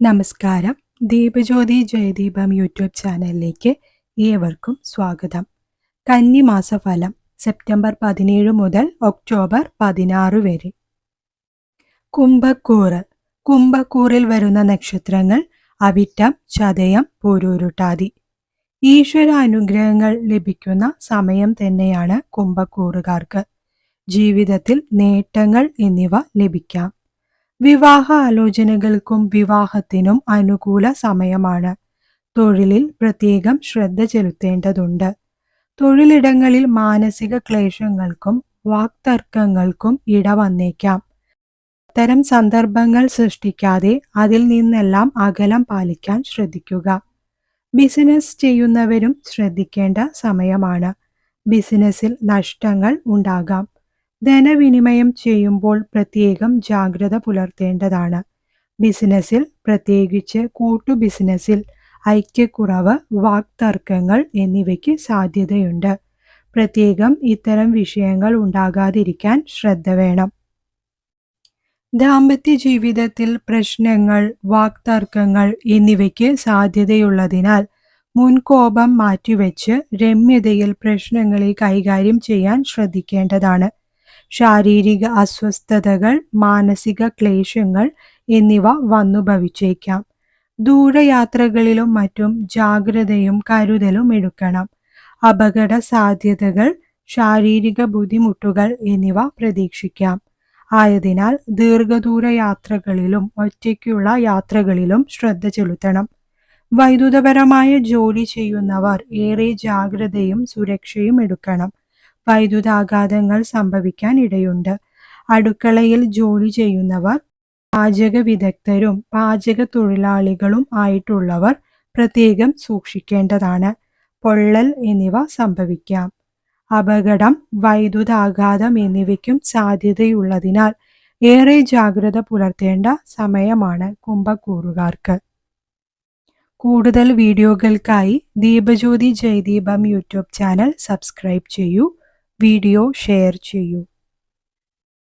നമസ്കാരം. ദീപജ്യോതി ജയദീപം യൂട്യൂബ് ചാനലിലേക്ക് ഏവർക്കും സ്വാഗതം. കന്നിമാസഫലം സെപ്റ്റംബർ പതിനേഴ് മുതൽ ഒക്ടോബർ പതിനാറ് വരെ. കുംഭക്കൂറ്. കുംഭക്കൂറിൽ വരുന്ന നക്ഷത്രങ്ങൾ അവിട്ടം ചതയം പൂരൂരുട്ടാതി. ഈശ്വര അനുഗ്രഹങ്ങൾ ലഭിക്കുന്ന സമയം തന്നെയാണ് കുംഭക്കൂറുകാർക്ക്. ജീവിതത്തിൽ നേട്ടങ്ങൾ എന്നിവ ലഭിക്കാം. വിവാഹ ആലോചനകൾക്കും വിവാഹത്തിനും അനുകൂല സമയമാണ്. തൊഴിലിൽ പ്രത്യേകം ശ്രദ്ധ ചെലുത്തേണ്ടതുണ്ട്. തൊഴിലിടങ്ങളിൽ മാനസിക ക്ലേശങ്ങൾക്കും വാക്തർക്കങ്ങൾക്കും ഇട വന്നേക്കാം അത്തരം സന്ദർഭങ്ങൾ സൃഷ്ടിക്കാതെ അതിൽ നിന്നെല്ലാം അകലം പാലിക്കാൻ ശ്രദ്ധിക്കുക. ബിസിനസ് ചെയ്യുന്നവരും ശ്രദ്ധിക്കേണ്ട സമയമാണ്. ബിസിനസ്സിൽ നഷ്ടങ്ങൾ ഉണ്ടാകാം. ധനവിനിമയം ചെയ്യുമ്പോൾ പ്രത്യേകം ജാഗ്രത പുലർത്തേണ്ടതാണ്. ബിസിനസ്സിൽ പ്രത്യേകിച്ച് കൂട്ടു ബിസിനസ്സിൽ ഐക്യക്കുറവ് വാക്തർക്കങ്ങൾ എന്നിവയ്ക്ക് സാധ്യതയുണ്ട്. പ്രത്യേകം ഇത്തരം വിഷയങ്ങൾ ഉണ്ടാകാതിരിക്കാൻ ശ്രദ്ധ വേണം. ദാമ്പത്യ ജീവിതത്തിൽ പ്രശ്നങ്ങൾ വാക്തർക്കങ്ങൾ എന്നിവയ്ക്ക് സാധ്യതയുള്ളതിനാൽ മുൻകോപം മാറ്റിവെച്ച് രമ്യതയിൽ പ്രശ്നങ്ങളെ കൈകാര്യം ചെയ്യാൻ ശ്രദ്ധിക്കേണ്ടതാണ്. ശാരീരിക അസ്വസ്ഥതകൾ മാനസിക ക്ലേശങ്ങൾ എന്നിവ വന്നു ഭവിച്ചേക്കാം. ദൂരയാത്രകളിലും മറ്റും ജാഗ്രതയും കരുതലും എടുക്കണം. അപകട സാധ്യതകൾ ശാരീരിക ബുദ്ധിമുട്ടുകൾ എന്നിവ പ്രതീക്ഷിക്കാം. ആയതിനാൽ ദീർഘദൂര യാത്രകളിലും ഒറ്റയ്ക്കുള്ള യാത്രകളിലും ശ്രദ്ധ ചെലുത്തണം. വൈദ്യുതപരമായ ജോലി ചെയ്യുന്നവർ ഏറെ ജാഗ്രതയും സുരക്ഷയും എടുക്കണം. വൈദ്യുതാഘാതങ്ങൾ സംഭവിക്കാൻ ഇടയുണ്ട് അടുക്കളയിൽ ജോലി ചെയ്യുന്നവർ പാചക വിദഗ്ധരും പാചക തൊഴിലാളികളും ആയിട്ടുള്ളവർ പ്രത്യേകം സൂക്ഷിക്കേണ്ടതാണ്. പൊള്ളൽ എന്നിവ സംഭവിക്കാം. അപകടം വൈദ്യുതാഘാതം എന്നിവയ്ക്കും സാധ്യതയുള്ളതിനാൽ ഏറെ ജാഗ്രത പുലർത്തേണ്ട സമയമാണ് കുംഭക്കൂറുകാർക്ക്. കൂടുതൽ വീഡിയോകൾക്കായി Deepajyothi Jayadeepam YouTube channel subscribe ചെയ്യൂ. Video share चयू